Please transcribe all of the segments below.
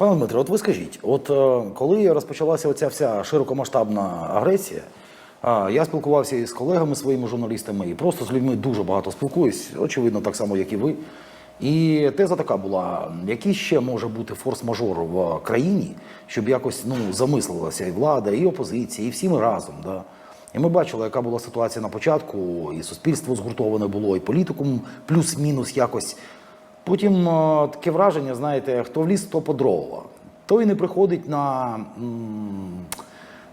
Пане Дмитре, от ви скажіть, от е, коли розпочалася оця вся широкомасштабна агресія, я спілкувався із колегами своїми журналістами і просто з людьми дуже багато спілкуюсь, очевидно, так само, як і ви. І теза така була: який ще може бути форс-мажор в країні, щоб якось ну, замислилася і влада, і опозиція, і всі ми разом. Да? І ми бачили, яка була ситуація на початку, і суспільство згуртоване було, і політикум плюс-мінус якось Потім е, таке враження, знаєте, хто в ліс, то по дрова. Той не приходить на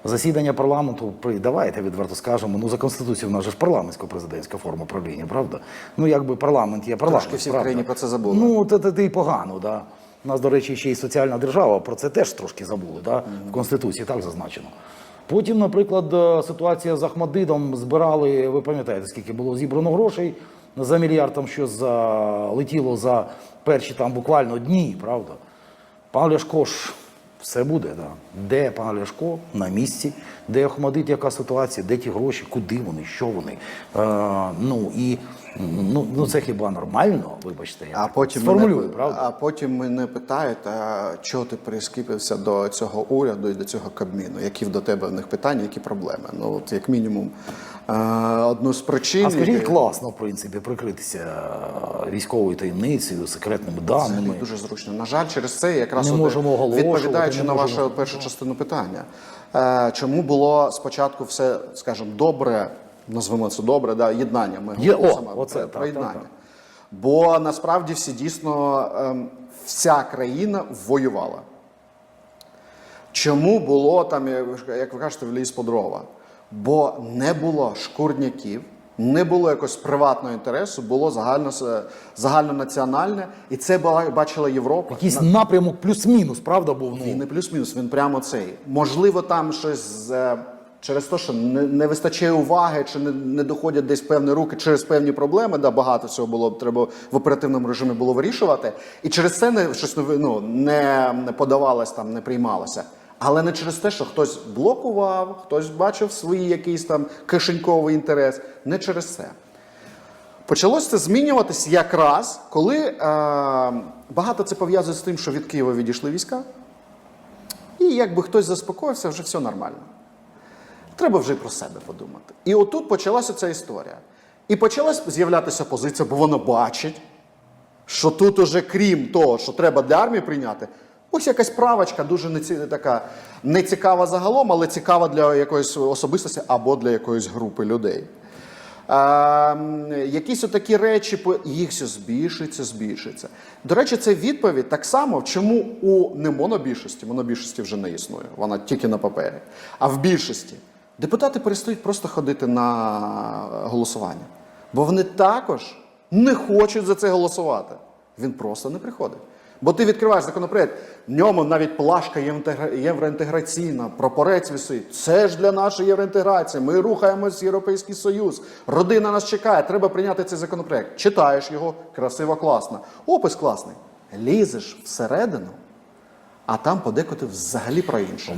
засідання парламенту. Давайте відверто скажемо. Ну за конституцією в нас же ж парламентсько-президентська форма правління, правда? Ну якби парламент є парламент. Трошки всі в країні про це забули. Ну це, це і погано, да. У нас, до речі, ще й соціальна держава. Про це теж трошки забули. Да? В конституції так зазначено. Потім, наприклад, е, ситуація з Ахмадидом збирали. Ви пам'ятаєте, скільки було зібрано грошей за мільярд там щось залетіло за перші там буквально дні, правда? Пан Ляшко ж все буде, да. Де пан Ляшко на місці, де Ахмадит, яка ситуація, де ті гроші, куди вони, що вони. Е, ну і ну, ну це хіба нормально, вибачте, я А потім, сформулюю, мене, правда? а потім мене питають, а чого ти прискіпився до цього уряду і до цього кабміну? Які до тебе в них питання, які проблеми? Ну, от як мінімум, е, одну з причин. А скажіть, класно, в принципі, прикритися військовою таємницею, секретними даними. дуже зручно. На жаль, через це якраз Не можемо відповідаючи не на можемо. вашу першу частину питання, е, чому було спочатку все, скажімо, добре, назвемо це добре, да, єднання. Ми Є- о, саме оце, про, так, про єднання. так. Бо насправді всі дійсно ем, вся країна воювала. Чому було там, як ви- кажете, в ліс по дрова? Бо не було шкурняків, не було якогось приватного інтересу, було загально, загальнонаціональне, і це ба- бачила Європа. Якийсь напрямок плюс-мінус, правда, був? Він Ну, не плюс-мінус, він прямо цей. Можливо, там щось з, е, через те, що не, не вистачає уваги, чи не, не доходять десь певні руки через певні проблеми, да, багато всього було треба в оперативному режимі було вирішувати. І через це не щось ну, не, не подавалось там, не приймалося. Але не через те, що хтось блокував, хтось бачив свій якийсь там кишеньковий інтерес. Не через це. Почалося це змінюватись якраз, коли е, багато це пов'язує з тим, що від Києва відійшли війська, і якби хтось заспокоївся, вже все нормально. Треба вже й про себе подумати. І отут почалася ця історія. І почалась з'являтися позиція, бо вона бачить, що тут уже крім того, що треба для армії прийняти, ось якась правочка дуже неці... така нецікава загалом, але цікава для якоїсь особистості або для якоїсь групи людей. Ем, якісь отакі речі, їх все збільшується, збільшується. До речі, це відповідь так само, чому у не монобільшості, монобільшості вже не існує, вона тільки на папері, а в більшості депутати перестають просто ходити на голосування. Бо вони також не хочуть за це голосувати. Він просто не приходить. Бо ти відкриваєш законопроект, в ньому навіть плашка євроінтеграційна, прапорець висить. Це ж для нашої євроінтеграції. Ми рухаємось в Європейський Союз. Родина нас чекає, треба прийняти цей законопроект. Читаєш його, красиво, класно. Опис класний. Лізеш всередину, а там подекуди взагалі про інше.